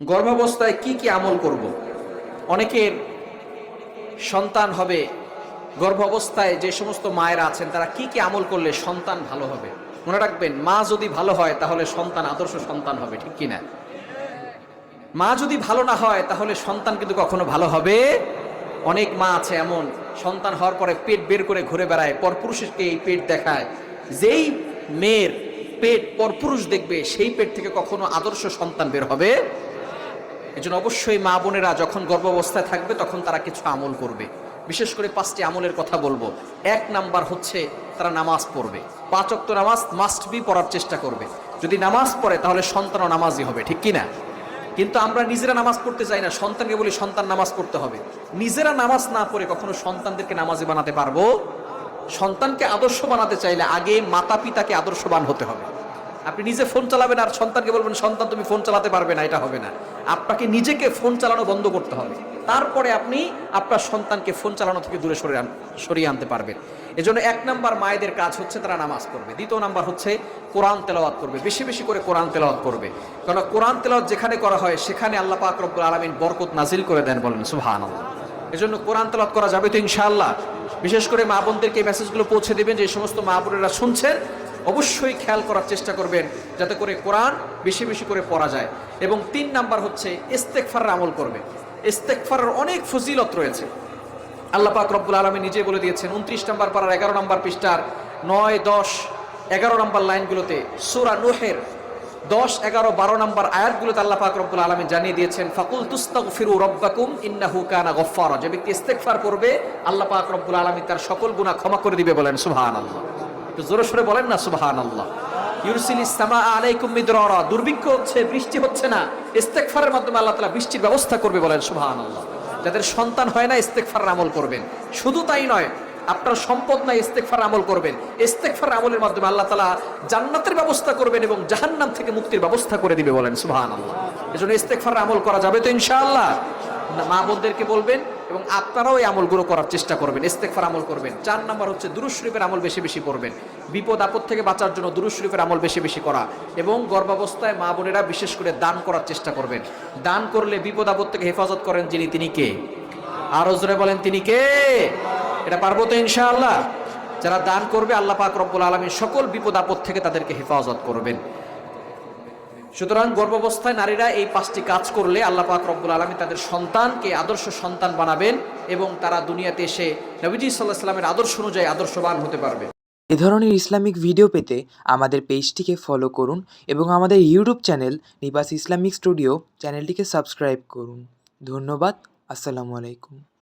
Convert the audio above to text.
গর্ভাবস্থায় কি কি আমল করব। অনেকের সন্তান হবে, গর্ভাবস্থায় যে সমস্ত মায়েরা আছেন, তারা কি কি আমল করলে সন্তান ভালো হবে? মনে রাখবেন, মা যদি ভালো হয়, তাহলে সন্তান, আদর্শ সন্তান হবে, ঠিক কিনা? মা যদি ভালো না হয়, তাহলে সন্তান কিন্তু কখনো ভালো হবে? অনেক মা আছে এমন, সন্তান হওয়ার পরে পেট বের করে ঘুরে বেড়ায়, পরপুরুষকে এই পেট দেখায়। যেই মেয়ের পেট পরপুরুষ দেখবে, সেই পেট থেকে কখনো আদর্শ সন্তান বের হবে? এজন্য অবশ্যই মা বোনেরা যখন গর্ভাবস্থায় থাকবে, তখন তারা কিছু আমল করবে। বিশেষ করে পাঁচটি আমলের কথা বলব। এক নাম্বার হচ্ছে তারা নামাজ পড়বে। পাঁচ অক্ত নামাজ মাস্ট বি পড়ার চেষ্টা করবে। যদি নামাজ পড়ে, তাহলে সন্তানও নামাজই হবে, ঠিক কি না কিন্তু আমরা নিজেরা নামাজ পড়তে চাই না, সন্তানকে বলি সন্তান নামাজ পড়তে হবে। নিজেরা নামাজ না পড়ে কখনো সন্তানদেরকে নামাজি বানাতে পারব? সন্তানকে আদর্শ বানাতে চাইলে আগে মাতা পিতাকে আদর্শবান হতে হবে। আপনি নিজে ফোন চালাবেন আর সন্তানকে বলবেন, সন্তান, তুমি ফোন চালাতে পারবে না, এটা হবে না। আপনাকে নিজেকে ফোন চালানো বন্ধ করতে হবে। তারপরে আপনি আপনার সন্তানকে ফোন চালানো থেকে দূরে আন- সরিয়ে আনতে পারবেন। এজন্য এক নাম্বার মায়েদের কাজ হচ্ছে তারা নামাজ পড়বে। দ্বিতীয় নাম্বার হচ্ছে কোরআন তেলাওয়াত করবে। বেশি বেশি করে কোরআন তেলাওয়াত করবে। কারণ কোরআন তেলাওয়াত যেখানে করা হয়, সেখানে আল্লাহ পাক রব্বুল আলামিন বরকত নাজিল করে দেন বলেন, সুবহানাল্লাহ। এজন্য কোরআন তেলাওয়াত করা যাবে তো ইনশাআল্লাহ। বিশেষ করে মা বোনদেরকে মেসেজগুলো পৌঁছে দেবেন যে সমস্ত মা বোনেরা শুনছেন অবশ্যই খেয়াল করার চেষ্টা করবেন যাতে করে কোরআন বেশি বেশি করে পড়া যায়। এবং তিন নাম্বার হচ্ছে ইস্তেকফারের আমল করবে। ইস্তেকফারের অনেক ফজিলত রয়েছে। আল্লাহ পাক রব্বুল আলমী নিজে বলে দিয়েছেন, উনত্রিশ নম্বর পাড়ার এগারো নম্বর পৃষ্ঠার নয়, দশ, এগারো নম্বর লাইনগুলোতে সুরা নুহের দশ, এগারো, বারো নম্বর আয়াতগুলোতে আল্লাহ পাক রব্বুল আলমী জানিয়ে দিয়েছেন, ফাকুল তুস্তাগফিরু রব্বাকুম ইন্নাহু কানা গফফারা। যে ব্যক্তি ইস্তেগফার করবে, আল্লাহ পাক রব্বুল আলমী তার সকল গুনাহ ক্ষমা করে দিবে বলেন, সুবহানাল্লাহ। একটু জোরে সরে বলেন না সুবহানাল্লাহ। ইউরসিল ইসলামা আলাইকুম দুর্ভিক্ষ হচ্ছে বৃষ্টি হচ্ছে না ইস্তেগফারের মাধ্যমে আল্লাহ তাআলা বৃষ্টির ব্যবস্থা করবে বলেন সুবহানাল্লাহ। যাদের সন্তান হয় না ইস্তেকফার আমল করবেন। শুধু তাই নয় আপনার সম্পদ নাই ইস্তেকফার আমল করবেন। ইস্তেকফার আমলের মাধ্যমে আল্লাহ তালা জান্নাতের ব্যবস্থা করবেন এবং জাহান্নাম থেকে মুক্তির ব্যবস্থা করে দিবে বলেন সুহান আল্লাহ এজন্য ইস্তেকফার আমল করা যাবে তো ইনশাআল্লাহ। না, মা বোনদেরকে বলবেন এবং আপনারাও এই আমলগুলো করার চেষ্টা করবেন ইস্তেকফার আমল করবেন। চার নাম্বার হচ্ছে দুরুশ শরীফের আমল বেশি বেশি করবেন বিপদ আপদ থেকে বাঁচার জন্য দুরুশ শরীফের আমল বেশি বেশি করা এবং গর্ভাবস্থায় মা বোনেরা বিশেষ করে দান করার চেষ্টা করবেন। দান করলে বিপদ আপদ থেকে হেফাজত করেন যিনি, তিনি কে? আরও জোরে বলেন, তিনি কে? এটা পারব তো ইনশাআল্লাহ। যারা দান করবে, আল্লাহ পাক রব্বুল আলমী সকল বিপদ আপদ থেকে তাদেরকে হেফাজত করবেন। সুতরাং গর্ভাবস্থায় নারীরা এই পাঁচটি কাজ করলে আল্লাহ পাক রব্বুল আলমী তাদের সন্তানকে আদর্শ সন্তান বানাবেন এবং তারা দুনিয়াতে এসে নবীজি সাল্লাহ সাল্লামের আদর্শ অনুযায়ী আদর্শবান হতে পারবে। এ ধরনের ইসলামিক ভিডিও পেতে আমাদের পেজটিকে ফলো করুন এবং আমাদের YouTube channel Nibas Islamic studio চ্যানেলটিকে সাবস্ক্রাইব করুন। ধন্যবাদ, আসসালামু আলাইকুম।